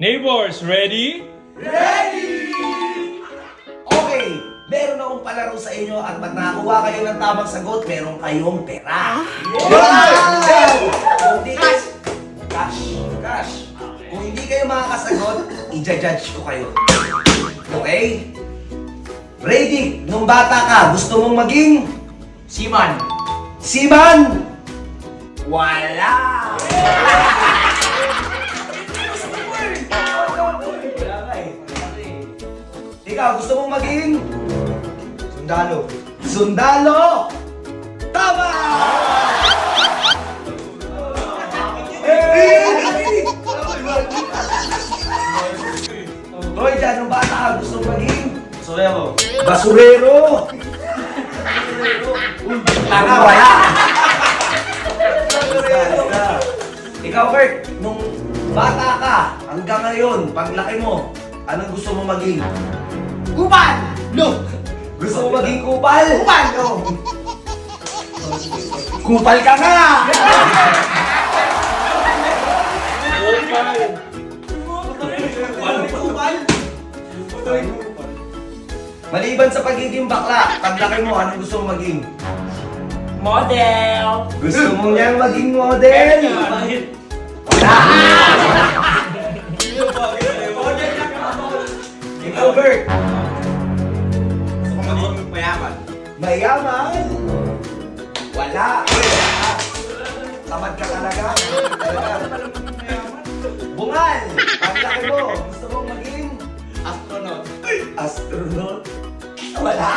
Neighbors, ready? Okay, meron akong palaro sa inyo at pag nakakuha kayo ng tamang sagot, meron kayong pera. Wow! Kung kayo, cash, cash. Kung hindi kayo makakasagot, i-judge ko kayo. Okay? Ready, nung bata ka, gusto mong maging Siman. Siman? Wala! Wala Ikaw, gusto mong maging Sundalo. Sundalo! Tama! Hoy, dyan, nung bata ka, gusto mong maging Sorero. basurero! Tanga, wala! Ikaw, Kurt, nung bata ka, hanggang ngayon, paglaki mo, anong gusto mo maging? Kupal! No! Gusto mo maging kupal? Kupal! No! Kupal ka nga! Kupal! Maliban sa pagiging bakla, paglaki mo, anong gusto mo maging? Model! Gusto mo niyang maging model? Ikaw, Bert, Gusto ko maging mayaman. mayaman? Wala. Tamad ka talaga. Bungal, paglaki mo, gusto mong maging Astronaut. astronaut? Wala.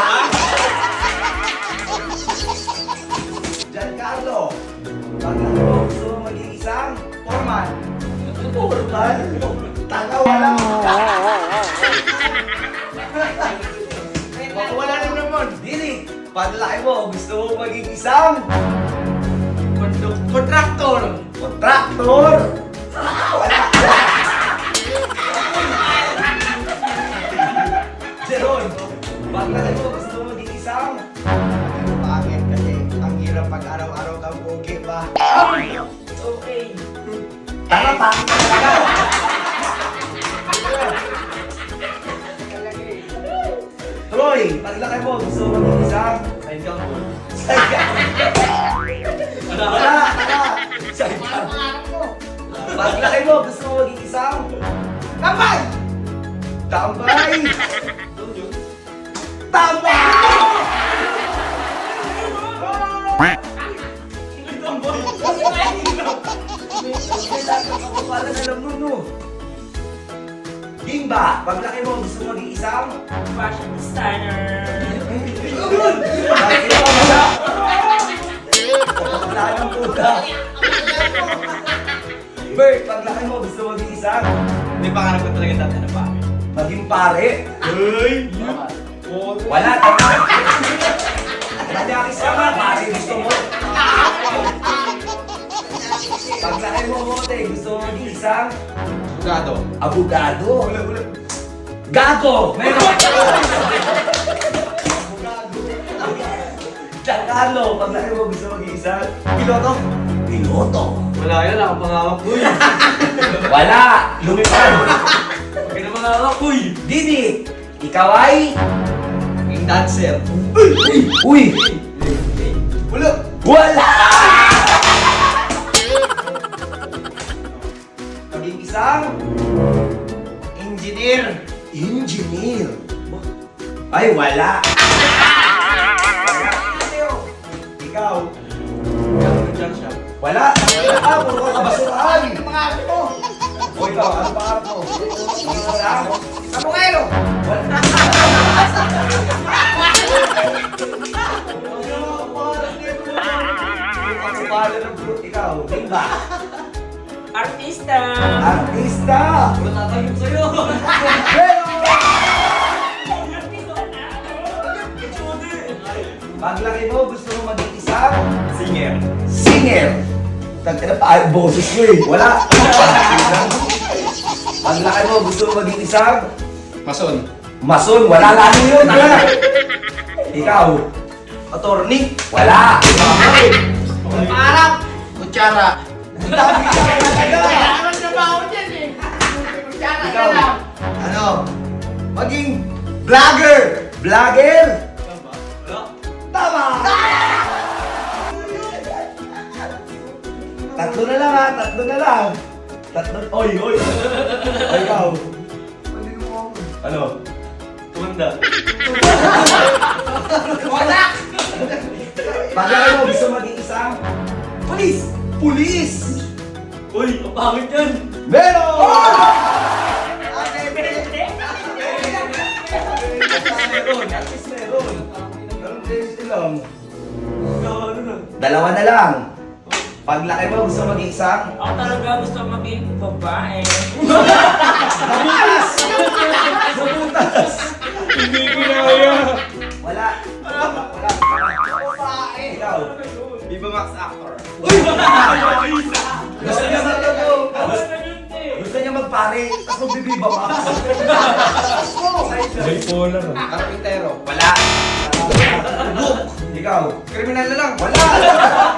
Giancarlo, paglaki mo, gusto mong maging isang Foreman. Formal? Tanga Dili, paglaki mo, gusto mo maging isang Kondo- Contractor. kontraktor. Wala. Jeron, paglaki mo, gusto mo maging isang Pangit kasi ang hirap pag araw-araw kang pogi ba? Okay. tanga pa. Troy, paglaki mo, gusto mo maging isang Hanggang po. Wala, wala. Sayang. Paglaki mo, gusto mo maging isang Kapal! tambay. Tambay! Kailangan alam mo, no? Gimba, paglaki mo, gusto mo maging isang Fashion designer! Wala ng puta. Bert, paglaki mo, gusto mo maging isang May pangarap ko talaga dati na pa. maging pare. Hey! Wala, tama. Madakis ka nga, pare gusto mo. Paglaki mo, mote, gusto mo maging isang Bugado. abogado. Wala, wala. Gago! Meron! Paglaki mo, gusto mo maging isang Piloto. piloto. Wala yan, ako pangarap ko yun. Wala! Lumipad! Huwag na pangarap ko yun. Didi, ikaw ay... Yung dancer. Uy! Wala. Wala! Ay, wala! Ikaw, wala! Wala! Puro ka ko. O ikaw, ano pangarap mo? Isang... Sabongero. Wala! Pangalan ng group? Ikaw, Limba. Artista! Artista! Wala tayong sa'yo. Paglaki mo, gusto mo maging isang singer. Singer! Tagka na pa, ang boses mo eh. Wala. Paglaki mo, gusto mo maging isang Mason. mason. Wala lalo ano yun. Wala. Ikaw, attorney. Wala. Parang, kutsara. Parang trabaho dyan eh. Kutsara ano? Maging vlogger. Vlogger? Tama! Tatlo na lang ha, tatlo na lang. Tatlo, oy, oy. Oy, ikaw. Ano? Tumanda. Wala! Pag ano, gusto maging isang pulis! Pulis! Uy, ang pangit yan. Meron! Meron, lang. Ano na? Dalawa na lang. Paglaki mo, gusto maging isang Ako talaga gusto maging babae. Nabutas! Nabutas! Hindi kinaya. Wala. Wala. Wala. Ikaw. Viva Max Actor. Gusto niya eh. Gusto niya magpare, tapos magbibiba pa. Bipolar. Karpintero. Wala. Look. Ikaw. Kriminal na lang. Wala.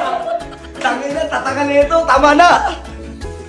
Tangin na, tatagal na ito. Tama na.